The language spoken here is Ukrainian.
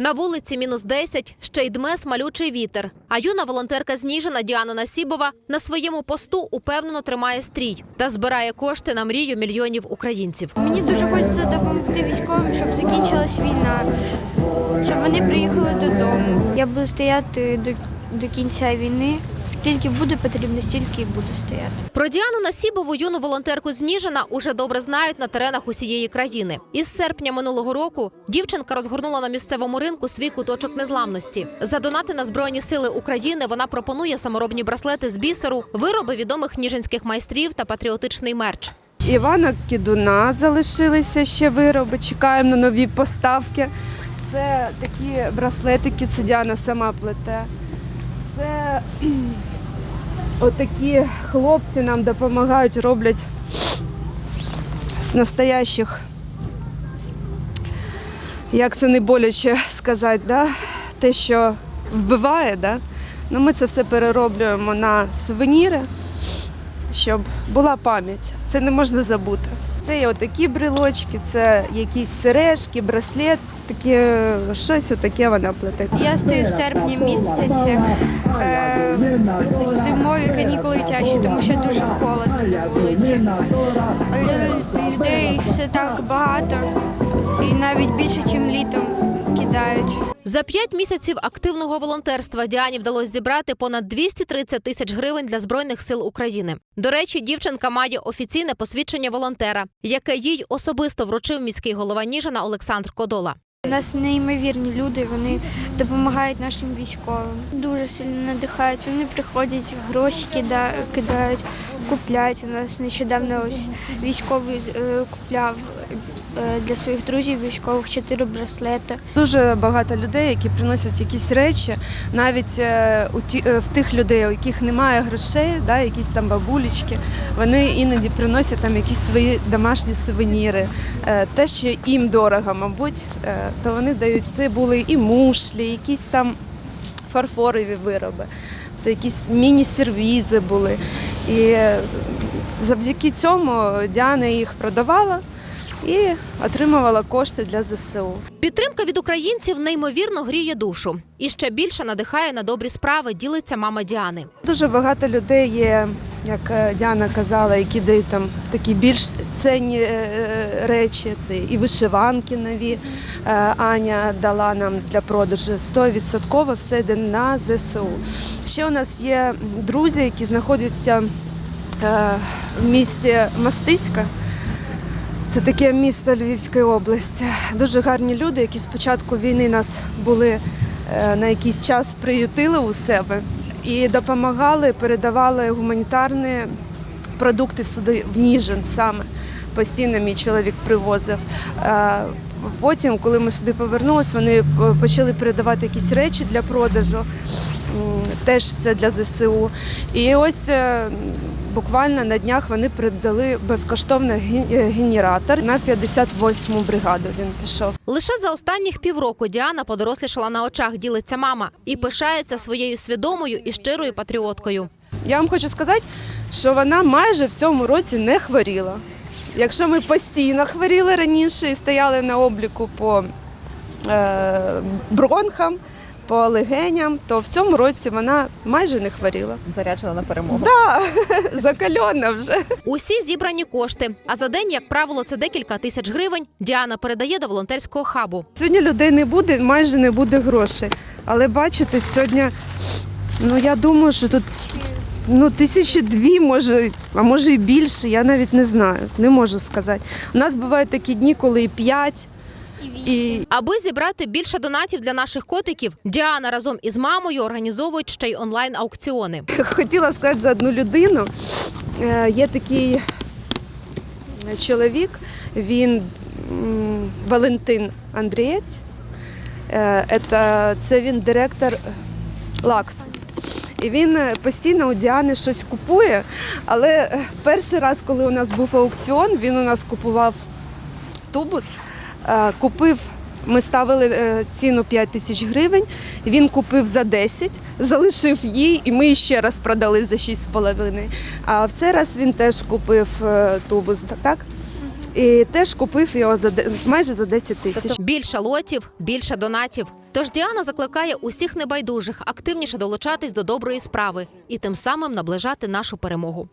На вулиці мінус 10, ще й дме смалючий вітер. А юна волонтерка Зніжена Діана Насібова на своєму посту упевнено тримає стрій та збирає кошти на мрію мільйонів українців. Мені дуже хочеться допомогти військовим, щоб закінчилась війна, щоб вони приїхали додому. Я буду стояти до до кінця війни. Скільки буде потрібно, стільки і буду стояти. Про Діану Насібову, юну волонтерку з Ніжина, уже добре знають на теренах усієї країни. Із серпня минулого року дівчинка розгорнула на місцевому ринку свій куточок незламності. За донати на збройні сили України вона пропонує саморобні браслети з бісеру, вироби відомих ніжинських майстрів та патріотичний мерч. Івана Кідуна залишилися ще вироби. Чекаємо на нові поставки. Це такі браслетики, це Діана сама плете. Це отакі хлопці нам допомагають, роблять з настоящих, як це не боляче сказати, да? те, що вбиває, да? ну, ми це все перероблюємо на сувеніри щоб була пам'ять. Це не можна забути. Це є отакі брелочки, це якісь сережки, браслет, таке щось отаке вона плете. Я стою з серпня місяця е, зимові канікули тяжчі, тому що дуже холодно на вулиці. Людей все так багато і навіть більше, ніж літом кидають. За п'ять місяців активного волонтерства Діані вдалося зібрати понад 230 тисяч гривень для збройних сил України. До речі, дівчинка має офіційне посвідчення волонтера, яке їй особисто вручив міський голова Ніжина Олександр Кодола. У нас неймовірні люди, вони допомагають нашим військовим. Дуже сильно надихають. Вони приходять, гроші кида- кидають, купляють. У нас нещодавно ось військовий е, купляв е, для своїх друзів військових чотири браслети. Дуже багато людей, які приносять якісь речі, навіть е, у ті, в тих людей, у яких немає грошей, да, якісь там бабулечки, вони іноді приносять там якісь свої домашні сувеніри. Те, що їм дорого, мабуть, то вони дають. Це були і мушлі, якісь там фарфорові вироби, це якісь міні-сервізи були. І завдяки цьому Діана їх продавала і отримувала кошти для ЗСУ. Підтримка від українців неймовірно гріє душу і ще більше надихає на добрі справи. Ділиться мама Діани. Дуже багато людей є, як е, Діана казала, які дають там такі більш цінні е, речі. Це і вишиванки нові. Е, Аня дала нам для продажу 100% все йде на ЗСУ. Ще у нас є друзі, які знаходяться е, в місті Мастиська. Це таке місто Львівської області. Дуже гарні люди, які з початку війни нас були е, на якийсь час приютили у себе і допомагали, передавали гуманітарні продукти сюди в Ніжин саме. Постійно мій чоловік привозив. Е, Потім, коли ми сюди повернулися, вони почали передавати якісь речі для продажу, теж все для ЗСУ. І ось е, буквально на днях вони передали безкоштовний е, генератор на 58-му бригаду. Він пішов. Лише за останніх півроку Діана подорослішала на очах, ділиться мама, і пишається своєю свідомою і щирою патріоткою. Я вам хочу сказати, що вона майже в цьому році не хворіла. Якщо ми постійно хворіли раніше і стояли на обліку по е, бронхам, по легеням, то в цьому році вона майже не хворіла. заряджена на перемогу. Да, закальона вже. Усі зібрані кошти. А за день, як правило, це декілька тисяч гривень. Діана передає до волонтерського хабу. Сьогодні людей не буде, майже не буде грошей. Але бачите, сьогодні, ну я думаю, що тут ну, тисячі дві, може, а може і більше, я навіть не знаю, не можу сказати. У нас бувають такі дні, коли і п'ять. І Аби зібрати більше донатів для наших котиків, Діана разом із мамою організовують ще й онлайн аукціони. хотіла сказати за одну людину. Е, Є такий чоловік, він Валентин Андрієць. Е, Це він директор Лакс. І він е, постійно у Діани щось купує. Але е, перший раз, коли у нас був аукціон, він у нас купував тубус, е, купив. Ми ставили е, ціну 5 тисяч гривень. Він купив за 10, залишив їй, і ми ще раз продали за 6,5. А в цей раз він теж купив е, тубус, так? І теж купив його за майже за 10 тисяч. Більше лотів, більше донатів. Тож Діана закликає усіх небайдужих активніше долучатись до доброї справи і тим самим наближати нашу перемогу.